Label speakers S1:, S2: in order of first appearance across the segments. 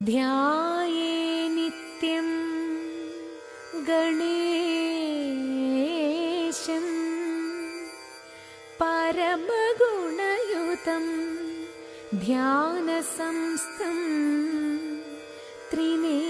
S1: ध्याये नित्यं गणेशं परमगुणयुतं ध्यानसंस्थं त्रिनेत्रम्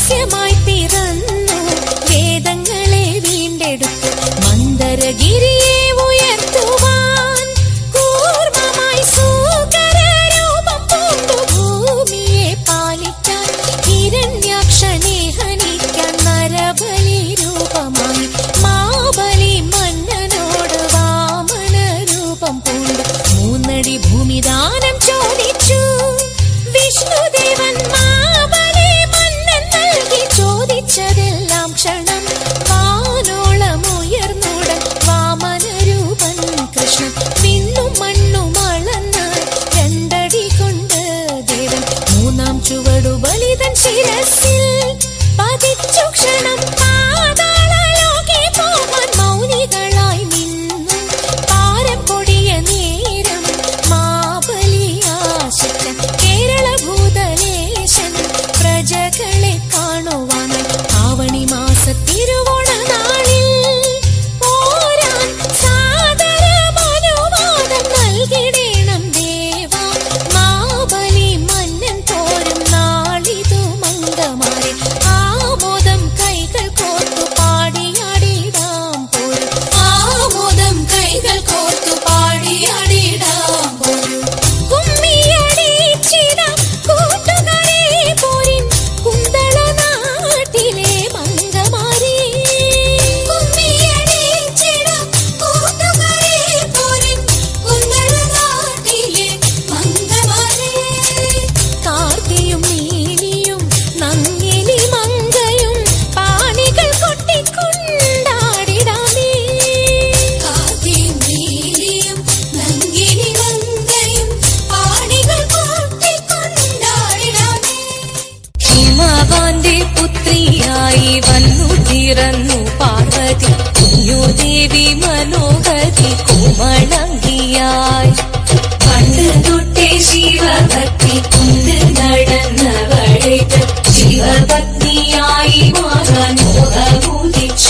S1: മനുഷ്യമായി
S2: പിറന്ന്. വേദങ്ങളെ വീണ്ടെടുത്ത്. മന്ദരഗിരിയെ ഉയർത്തുവാൻ കൂർമ്മമായി
S3: സൂകരൂപം
S1: പൂണ്ടു. ഭൂമിയെ പാലിക്കാൻ ഹിരണ്യാക്ഷനെ ഹനിക്കാൻ നരബലി രൂപമായി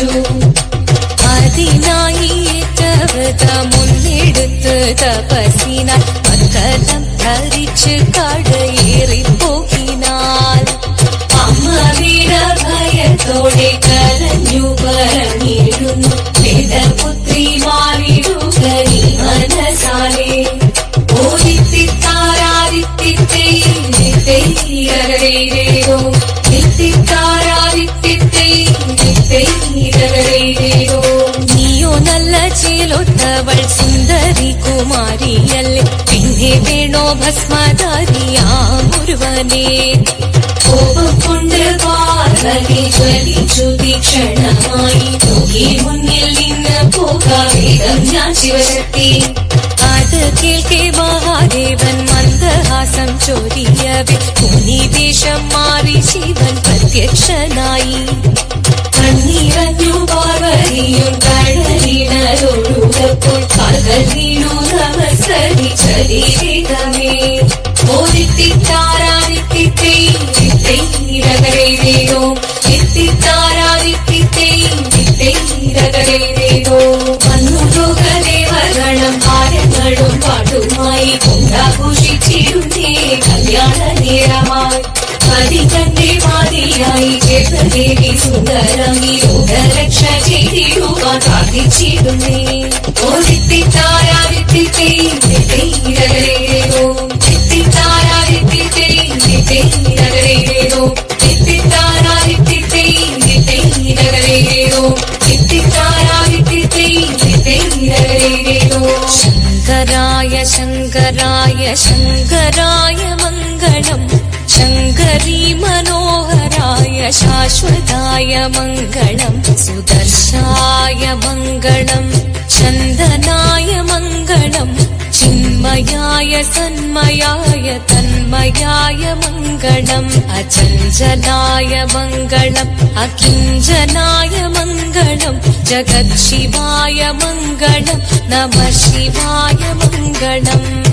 S1: മോഹമുദിച്ചു
S3: അതിനായി മുന്നെടുത്ത് തപസിനാൽ മക്കലം ധരിച്ച് കടയേറിപ്പോകിനാൽ.
S1: അമ്മ വീര ഭയത്തോടെ കരഞ്ഞു പറഞ്ഞിരുന്നു വേദപുത്രി മാറിടുക നീ മനസാലേ
S3: ചേലൊത്തവൾ സുന്ദരി കുമാരിയല്ലേ? പിന്നെ വേണോ ഭസ്മധാരിയാമൊരുവനെ
S1: കോപം കൊണ്ട് പാർവതി ജ്വലിച്ചു തീക്ഷണമായി. നോക്കി മുന്നിൽ നിന്ന് പോകാവേഗം ഞാൻ ശിവശക്തി
S3: അത് കേൾക്കെ മഹാദേവൻ മന്ദഹാസം ചൊരിയവെ. മുനിവേഷം മാറി ശിവൻ പ്രത്യക്ഷനായി.
S1: കണ്ണീരഞ്ഞു പാർവതിയും കടലിനൊഴുകപ്പോൾ പകൽ വീണു നമസ്കരിച്ചരീരമേ ഓരിത്തിത്താരാരിത്തിത്തേരോ എത്തിത്താരാരിത്തിത്തേരോ വന്നു ലോകദേവഗണം ഭാരങ്ങളും പാട്ടുമായി കൊണ്ടാഘോഷിച്ചിരുന്നേ പതികന്റെ മാതിയായി ചേർന്നദേവി സുന്ദരമി ലോകരക്ഷ ചെയ്തിടുവാൻ പ്രാർത്ഥിച്ചിരുന്നേ ഓരിത്തിത്താരാരിത്തിത്തേരോ എത്തിത്താരാരിത്തിത്തേരോ എത്തിത്താരാരിത്തിത്തേരോ എത്തിത്താരാരിത്തിത്തേരോ
S3: ശങ്കരായ ശങ്കരായ ശങ്കരായ മംഗളം. ङ्गरी मनोहराय शाश्वताय मङ्गलम् सुदर्शाय मङ्गलम् चन्दनाय मङ्गलम् चिन्मयाय सन्मयाय तन्मयाय मङ्गलम् अचञ्जनाय मङ्गलम् अकिञ्जनाय मङ्गलम् जगत् शिवाय मङ्गणम् नभशिवाय मङ्गणम्